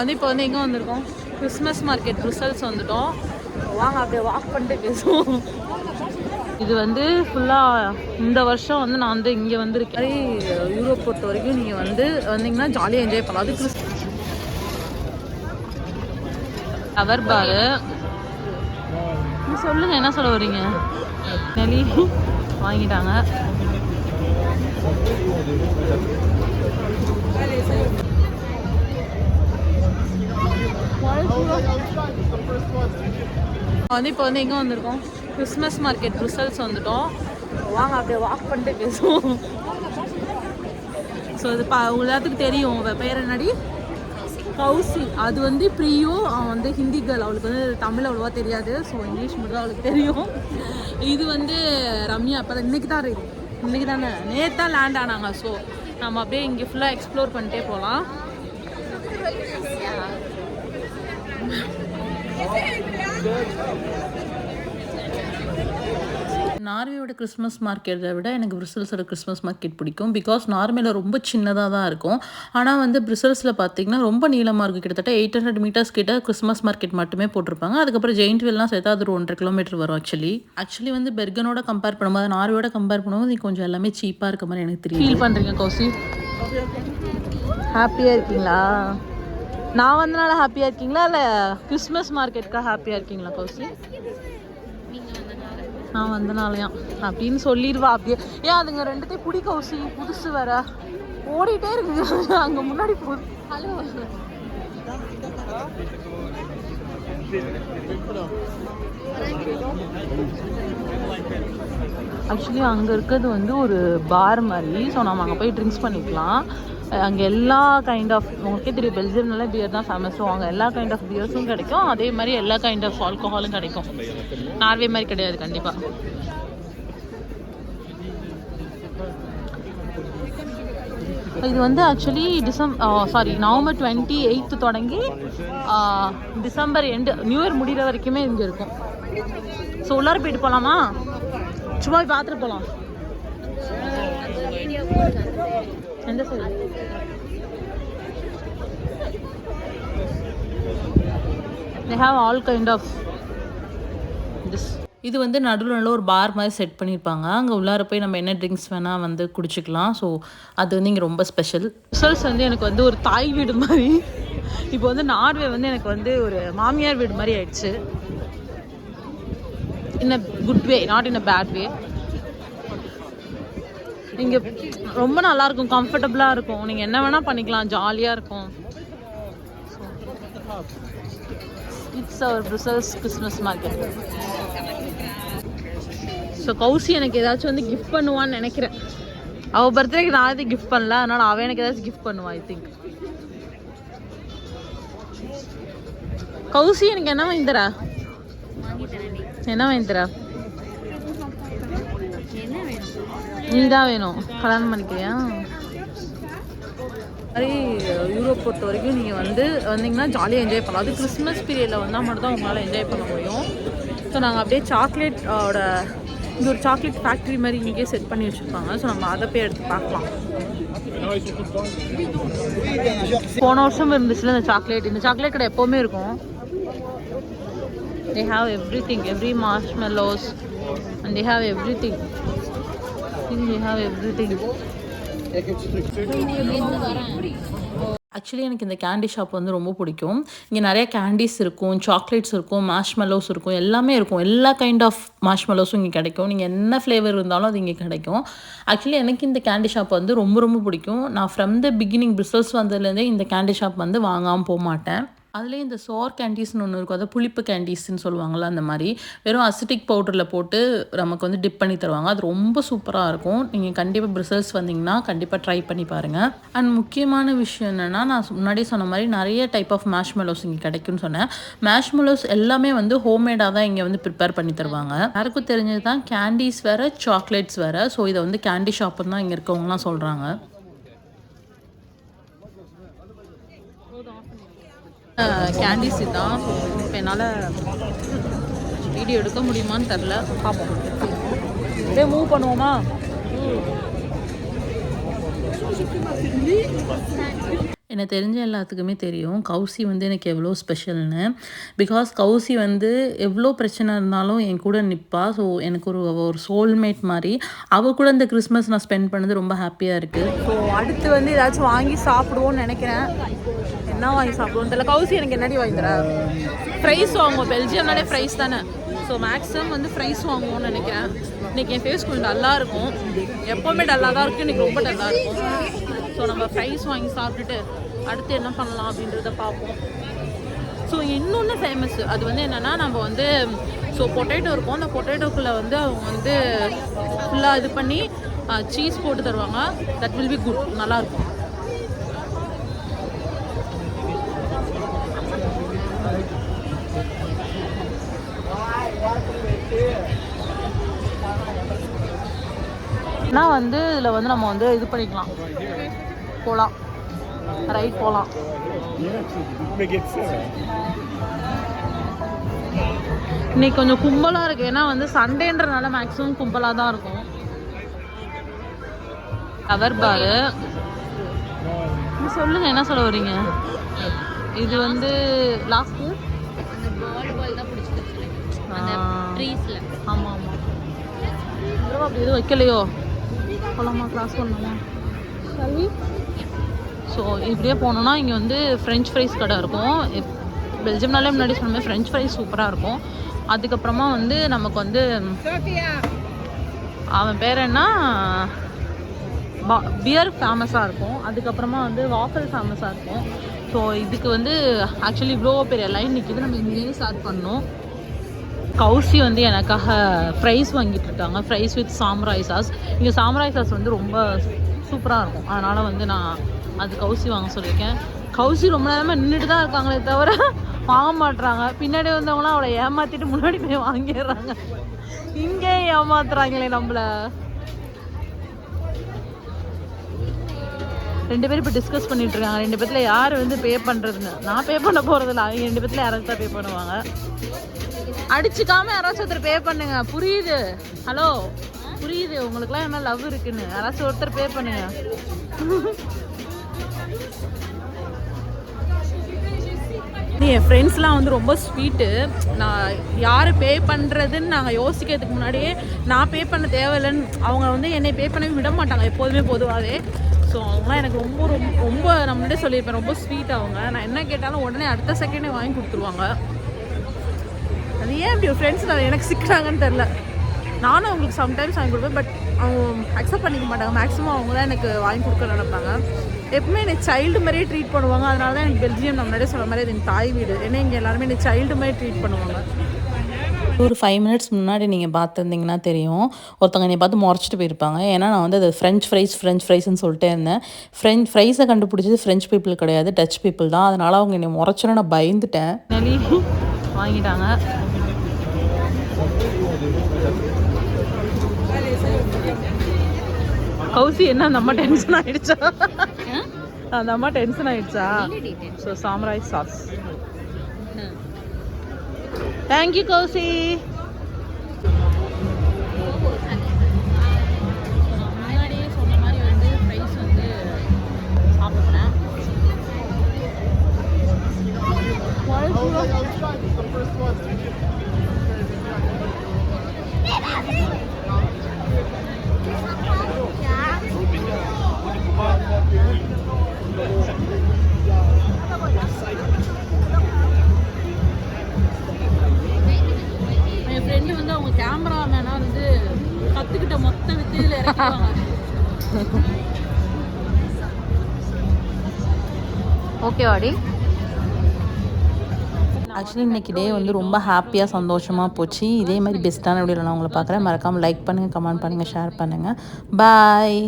வந்து இப்போ வந்து எங்கே வந்திருக்கோம்? கிறிஸ்மஸ் மார்க்கெட் ரிசல்ட்ஸ் வந்துட்டோம். வாங்க அப்படியே வாக் பண்ணிட்டு பேசுவோம். இது வந்து ஃபுல்லாக இந்த வருஷம் வந்து நான் வந்து இங்கே வந்திருக்கேன். யூரோப் பொறுத்த வரைக்கும் நீங்கள் வந்து வந்தீங்கன்னா ஜாலியாக என்ஜாய் பண்ணலாம். அது கிறிஸ் அவர் பாரு சொல்லுங்கள் சொல்லுங்க என்ன சொல்ல வரீங்க நெலி வாங்கிட்டாங்க. வந்து இப்போ வந்து எங்கே வந்திருக்கோம்? கிறிஸ்மஸ் மார்க்கெட் ரிசல்ட்ஸ் வந்துட்டோம். வாங்க அப்படியே வாக் பண்ணிட்டு பேசுவோம். ஸோ இது பா உங்க எல்லாத்துக்கும் தெரியும். அவங்க பேர் என்னடி? கௌசி அது வந்து ப்ரியோ அவன் வந்து ஹிந்தி கேர்ள் அவளுக்கு வந்து தமிழ் அவ்வளோவா தெரியாது. ஸோ இங்கிலீஷ் மட்டும் அவளுக்கு தெரியும். இது வந்து ரம்யா. அப்போ தான் இன்னைக்கு தான் இன்னைக்கு தானே நேற்று தான் லேண்ட் ஆனாங்க. ஸோ நம்ம அப்படியே இங்கே ஃபுல்லாக எக்ஸ்ப்ளோர் பண்ணிட்டே போகலாம் நார்வேயோட கிறிஸ்மஸ் மார்க்கெட்டை விட எனக்கு பிரிசல்ஸோட கிறிஸ்மஸ் மார்க்கெட் பிடிக்கும். பிகாஸ் நார்வேல ரொம்ப சின்னதாக தான் இருக்கும். ஆனால் வந்து பிரிசல்ஸில் பார்த்தீங்கன்னா ரொம்ப நீளமாக இருக்கும். கிட்டத்தட்ட எயிட் ஹண்ட்ரட் மீட்டர்ஸ் கிட்ட கிறிஸ்மஸ் மார்க்கெட் மட்டுமே போட்டிருப்பாங்க. அதுக்கப்புறம் ஜெயின்ட் வெல்லாம் சேர்த்தா அது ஒரு ஒன்றரை கிலோமீட்டர் வரும் ஆக்சுவலி ஆக்சுவலி வந்து பெர்கனோட கம்பேர் பண்ணும்போது நார்வேயோட கம்பேர் பண்ணும்போது இது கொஞ்சம் எல்லாமே சீப்பாக இருக்க மாதிரி எனக்கு தெரியும் ஃபீல் பண்ணுறீங்க கோசி? ஹாப்பியாக இருக்கீங்களா? நான் வந்தனால ஹாப்பியாக இருக்கீங்களா? இல்லை கிறிஸ்மஸ் மார்க்கெட்டுக்காக ஹாப்பியாக இருக்கீங்களா கௌசி? நான் வந்தனாலயா? அப்படின்னு சொல்லிடுவா அப்படியே. ஏன் அதுங்க ரெண்டுத்தையும் பிடி கௌசி. புதுசு வேற. ஓடிட்டே இருக்குங்க அங்கே முன்னாடி போகுது ஹலோ ஆக்சுவலி அங்கே இருக்கிறது வந்து ஒரு பார் மாதிரி. ஸோ நம்ம அங்கே போய் ட்ரிங்க்ஸ் பண்ணிக்கலாம். அங்கே எல்லா கைண்ட் ஆஃப் உங்களுக்கே தெரியும் பெல்ஜியம்னால பியர் தான் ஃபேமஸும் அங்கே எல்லா கைண்ட் ஆஃப் பியர்ஸும் கிடைக்கும். அதே மாதிரி எல்லா கைண்ட் ஆஃப் ஆல்கஹாலும் கிடைக்கும். நார்வே மாதிரி கிடையாது கண்டிப்பாக இது வந்து actually Decem sorry November twenty eighth தொடங்கி டிசம்பர் எண்டு நியூ இயர் முடிகிற வரைக்குமே இங்கே இருக்கும். ஸோ உள்ளார போயிட்டு போகலாமா சும்மா பார்த்துட்டு போகலாம் எந்த side they have all kind of this. இது வந்து நடுவில் நல்ல ஒரு பார் மாதிரி செட் பண்ணியிருப்பாங்க அங்கே உள்ளார போய் நம்ம என்ன ட்ரிங்க்ஸ் வேணால் வந்து குடிச்சிக்கலாம். ஸோ அது வந்து இங்கே ரொம்ப ஸ்பெஷல் ரிசல்ட்ஸ் வந்து எனக்கு வந்து ஒரு தாய் வீடு மாதிரி. இப்போ வந்து நார்வே வந்து எனக்கு வந்து ஒரு மாமியார் வீடு மாதிரி ஆயிடுச்சு. In a good way not in a bad way இங்கே ரொம்ப நல்லா இருக்கும் கம்ஃபர்டபுளாக இருக்கும். நீங்கள் என்ன வேணால் பண்ணிக்கலாம் ஜாலியாக இருக்கும். It's our Brussels Christmas market so Kousi எனக்கு ஏதாச்சும் வந்து கிஃப்ட் பண்ணுவான்னு நினைக்கிறேன். அவள் பர்த்டேக்கு நான் எதுவும் கிஃப்ட் பண்ணல அதனால அவள் எனக்கு ஏதாச்சும் கிஃப்ட் பண்ணுவான் ஐ திங்க் கௌசி எனக்கு என்ன வாங்கி தரா? என்ன வாங்கி தரா? நீ தான் வேணும். கல்யாணம் பண்ணிக்கிறியா? மாதிரி யூரோப் பொறுத்த வரைக்கும் நீங்கள் வந்து வந்தீங்கன்னா ஜாலியாக என்ஜாய் பண்ணலாம். அது கிறிஸ்மஸ் பீரியடில் வந்தால் மட்டும் தான் உங்களால் என்ஜாய் பண்ண முடியும். ஸோ நாங்கள் அப்படியே சாக்லேட்டோட இங்கே ஒரு சாக்லேட் ஃபேக்ட்ரி மாதிரி இங்கேயே செட் பண்ணி வச்சுருப்பாங்க. ஸோ நம்ம அதை போய் எடுத்து பார்க்கலாம். போன வருஷம் இருந்துச்சுல இந்த சாக்லேட் இந்த சாக்லேட் கடை எப்போவுமே இருக்கும். They have everything. Every marshmallows. And they actually எனக்கு இந்த கேண்டி ஷாப் வந்து ரொம்ப பிடிக்கும். இங்கே நிறைய கேண்டீஸ் இருக்கும் சாக்லேட்ஸ் இருக்கும் மாஷ்மெல்லோஸ் இருக்கும் எல்லாமே இருக்கும். எல்லா கைண்ட் ஆஃப் மாஷ்மெல்லோஸும் இங்கே கிடைக்கும். நீங்கள் என்ன ஃப்ளேவர் இருந்தாலும் அது இங்கே கிடைக்கும். ஆக்சுவலி எனக்கு இந்த கேண்டி ஷாப் வந்து ரொம்ப ரொம்ப பிடிக்கும். நான் ஃப்ரம் த பிகினிங் பிரிசல்ஸ் வந்ததுலேருந்தே இந்த கேண்டி ஷாப் வந்து வாங்காமல் போக மாட்டேன். அதுலேயே இந்த சோர் கேண்டீஸ்னு ஒன்று இருக்கும். அதாவது புளிப்பு கேண்டீஸ்னு சொல்லுவாங்கள்ல அந்த மாதிரி. வெறும் அசிட்டிக் பவுடரில் போட்டு நமக்கு வந்து டிப் பண்ணி தருவாங்க. அது ரொம்ப சூப்பராக இருக்கும். நீங்கள் கண்டிப்பாக பிரிசல்ஸ் வந்தீங்கன்னா கண்டிப்பாக ட்ரை பண்ணி பாருங்கள் அண்ட் முக்கியமான விஷயம் என்னென்னா நான் முன்னாடியே சொன்ன மாதிரி நிறைய டைப் ஆஃப் மேஷ்மெலோஸ் இங்கே கிடைக்கும்னு சொன்னேன். மேஷ்மெலோஸ் எல்லாமே வந்து ஹோம்மேடாக தான் இங்கே வந்து ப்ரிப்பேர் பண்ணி தருவாங்க. யாருக்கும் தெரிஞ்சது தான் கேண்டீஸ் வேறு சாக்லேட்ஸ் வேறு. ஸோ இதை வந்து கேண்டி ஷாப்புன்னு தான் இங்கே இருக்கவங்களாம் சொல்கிறாங்க கேண்டீஸ் தான். இப்போ என்னால் வீடியோ எடுக்க முடியுமான்னு தெரில பார்ப்போம் அப்படியே மூவ் பண்ணுவோமா? எனக்கு தெரிஞ்ச எல்லாத்துக்குமே தெரியும். கௌசி வந்து எனக்கு எவ்வளோ ஸ்பெஷல்னு பிகாஸ் கௌசி வந்து எவ்வளோ பிரச்சனை இருந்தாலும் என் கூட நிற்பா ஸோ எனக்கு ஒரு ஒரு சோல்மேட் மாதிரி. அவள் கூட இந்த கிறிஸ்மஸ் நான் ஸ்பெண்ட் பண்ணது ரொம்ப ஹாப்பியாக இருக்குது ஸோ அடுத்து வந்து ஏதாச்சும் வாங்கி சாப்பிடுவோம்னு நினைக்கிறேன். என்ன வாங்கி சாப்பிடுவோம் தெரியல. கௌசி எனக்கு என்னடி வாங்கி தர? ஃப்ரைஸ் வாங்குவோம். பெல்ஜியம்னாலே ஃப்ரைஸ் தானே. ஸோ மேக்ஸிமம் வந்து ஃப்ரைஸ் வாங்குவோம்னு நினைக்கிறேன். இன்னைக்கு என் ஃபேஸ் கொஞ்சம் டல்லாக இருக்கும். எப்போவுமே டல்லாக தான் இருக்கும் இன்னைக்கு ரொம்ப டல்லாக இருக்கும். ஸோ நம்ம ஃப்ரைஸ் வாங்கி சாப்பிட்டுட்டு அடுத்து என்ன பண்ணலாம் அப்படின்றத பார்ப்போம். ஸோ இன்னொன்று ஃபேமஸ் அது வந்து என்னென்னா நம்ம வந்து ஸோ பொட்டேட்டோ இருக்கும். அந்த பொட்டேட்டோக்குள்ளே வந்து அவங்க வந்து ஃபுல்லாக இது பண்ணி சீஸ் போட்டு தருவாங்க. தட் வில் பி குட் நல்லாயிருக்கும் ஆனால் வந்து இதில் வந்து நம்ம வந்து இது பண்ணிக்கலாம். போகலாம் ரைட் போகலாம் இன்னைக்கு கொஞ்சம் கும்பலாக இருக்குது ஏன்னா வந்து சண்டேன்றனால மேக்ஸிமம் கும்பலாக தான் இருக்கும். கவர் பாரு சொல்லுங்க என்ன சொல்ல வரீங்க இது வந்து லாஸ்ட்டு ஆமாம் ஆமாம் அப்படி எதுவும் வைக்கலையோ? போகலாமா கிளாஸ் பண்ணலாமா கல்வி ஸோ இப்படியே போனோம்னா இங்கே வந்து ஃப்ரெஞ்ச் ஃப்ரைஸ் கடை இருக்கும். பெல்ஜியம்னாலே முன்னாடி சொன்ன மாதிரி ஃப்ரெஞ்ச் ஃப்ரைஸ் சூப்பராக இருக்கும். அதுக்கப்புறமா வந்து நமக்கு வந்து அவன் பேர் என்ன? பியர் ஃபேமஸாக இருக்கும். அதுக்கப்புறமா வந்து வாஃபல் ஃபேமஸாக இருக்கும். ஸோ இதுக்கு வந்து ஆக்சுவலி இவ்வளோ பெரிய லைன் நிற்கிது நம்ம இங்கேருந்து ஸ்டார்ட் பண்ணோம் கௌசி வந்து எனக்காக ஃப்ரைஸ் வாங்கிட்டு இருக்காங்க. ஃப்ரைஸ் வித் சாம்ராய் சாஸ் இங்கே சாம்ராய் சாஸ் வந்து ரொம்ப சூப்பராக இருக்கும். அதனால் வந்து நான் அது கௌசி வாங்க சொல்லியிருக்கேன். கௌசி ரொம்ப நேரமாக நின்றுட்டு தான் இருக்காங்களே தவிர வாங்க மாட்டுறாங்க பின்னாடி வந்தவங்களாம் அவளை ஏமாற்றிட்டு முன்னாடி போய் வாங்கிடுறாங்க. இங்கே ஏமாத்துறாங்களே நம்மளை. ரெண்டு பேரும் இப்போ டிஸ்கஸ் பண்ணிட்டு இருக்காங்க. ரெண்டு பேத்துல யார் வந்து பே பண்ணுறதுன்னு நான் பே பண்ண போகிறதில்ல அவங்க ரெண்டு பேத்துல யாராச்சும் தான் பே பண்ணுவாங்க. அடிச்சுக்காம யாராச்சும் ஒருத்தர் பே பண்ணுங்க. புரியுது. ஹலோ புரியுது. உங்களுக்குலாம் என்ன லவ் இருக்குன்னு. யாராச்சும் ஒருத்தர் பே பண்ணுங்க. என் ஃப்ரெண்ட்ஸ்லாம் வந்து ரொம்ப ஸ்வீட்டு நான் யார் பே பண்ணுறதுன்னு நாங்கள் யோசிக்கிறதுக்கு முன்னாடியே நான் பே பண்ண தேவையில்லைன்னு அவங்க வந்து என்னை பே பண்ணவே விட மாட்டாங்க எப்போதுமே பொதுவாகவே ஸோ அவங்களாம் எனக்கு ரொம்ப ரொம்ப ரொம்ப நம்மளே சொல்லியிருப்பேன் ரொம்ப ஸ்வீட் அவங்க. நான் என்ன கேட்டாலும் உடனே அடுத்த செகண்டே வாங்கி கொடுத்துருவாங்க. அது ஏன் இப்படி ஃப்ரெண்ட்ஸ் நான் எனக்கு சிக்கிறாங்கன்னு தெரில நானும் அவங்களுக்கு சம்டைம்ஸ் வாங்கி கொடுப்பேன் பட் அவங்க அக்செப்ட் பண்ணிக்க மாட்டாங்க. மேக்ஸிமம் அவங்க தான் எனக்கு வாங்கி கொடுக்க நினைப்பாங்க. எப்பவுமே எனக்கு சைல்டு மாதிரியே ட்ரீட் பண்ணுவாங்க. அதனால தான் எனக்கு பெல்ஜியம் நம்ம முன்னாடியே சொல்ல மாதிரி அது என் தாய் வீடு. ஏன்னா இங்கே எல்லாருமே எனக்கு சைல்டு மாதிரி ட்ரீட் பண்ணுவாங்க. ஒரு ஃபைவ் மினிட்ஸ் முன்னாடி நீங்கள் பார்த்துருந்தீங்கன்னா தெரியும். ஒருத்தவங்க என்னை பார்த்து முறைச்சிட்டு போயிருப்பாங்க. ஏன்னா நான் வந்து அது ஃப்ரெஞ்ச் ஃப்ரைஸ் ஃப்ரெஞ்ச் ஃப்ரைஸ்னு சொல்லிட்டே இருந்தேன். ஃப்ரெஞ்ச் ஃப்ரைஸை கண்டுபிடிச்சது ஃப்ரெஞ்ச் பீப்புள் கிடையாது. டச் பீப்புள் தான். அதனால் அவங்க என்னை முறைச்சோன்னு நான் பயந்துட்டேன். வாங்கிட்டாங்க. கௌசி என்ன? அந்த அம்மா டென்ஷன் ஆயிடுச்சா? அந்த அம்மா டென்ஷன் ஆயிடுச்சா ஸோ சாம்ராய் சாஸ் தேங்க்யூ கௌசி. சொன்ன மாதிரி வந்து ஓகே வாடி. ஆக்சுவலி இன்னைக்கு டே வந்து ரொம்ப ஹாப்பியாக சந்தோஷமாக போச்சு. இதே மாதிரி பெஸ்ட்டான வீடியோவில் நான் உங்களை பார்க்குறேன். மறக்காமல் லைக் பண்ணுங்கள் கமெண்ட் பண்ணுங்கள் ஷேர் பண்ணுங்கள் பாய்